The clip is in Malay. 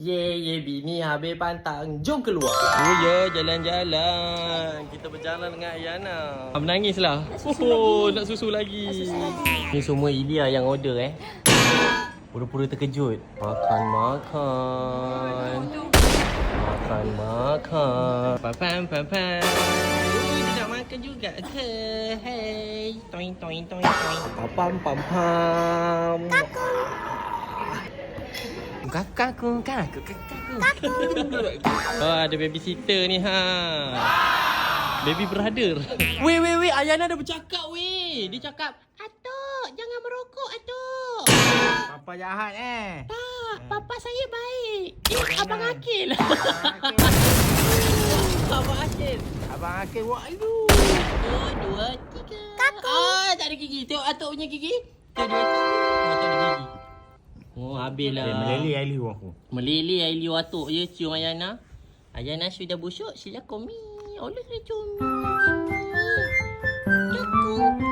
Ye ye bini habis pantang Jom keluar Oh ya, jalan-jalan. Kita berjalan dengan Ayana. Ah, menangis lah. Oh, nak susu lagi. Ni semua Ilya yang order eh. Pura-pura terkejut. Makan, makan. Makan, makan. Pam, pam, pam. Oh, nak makan juga ke? Hey. Toing, toing, toing, toing. Pam pam pam Kakakku, kakakku, kakakku. Oh, ada babysitter ni ha. Baby brother. Weh, weh, weh. Ayana dah bercakap weh. Dia cakap, Atuk, jangan merokok, Atuk. Papa jahat eh. Tak, papa saya baik. Eh, Abang Akil. Abang Akil. Abang Akil buat itu. Oh, dua, tiga. Kakak. Oh, tak ada gigi. Tengok Atuk punya gigi. Tak ada gigi habis eh, lah. Meleli Ailiu aku. Meleli Ailiu atuk je cium Ayana. Ayana sudah busuk, sila komi. Oleh dia cium. Cukup.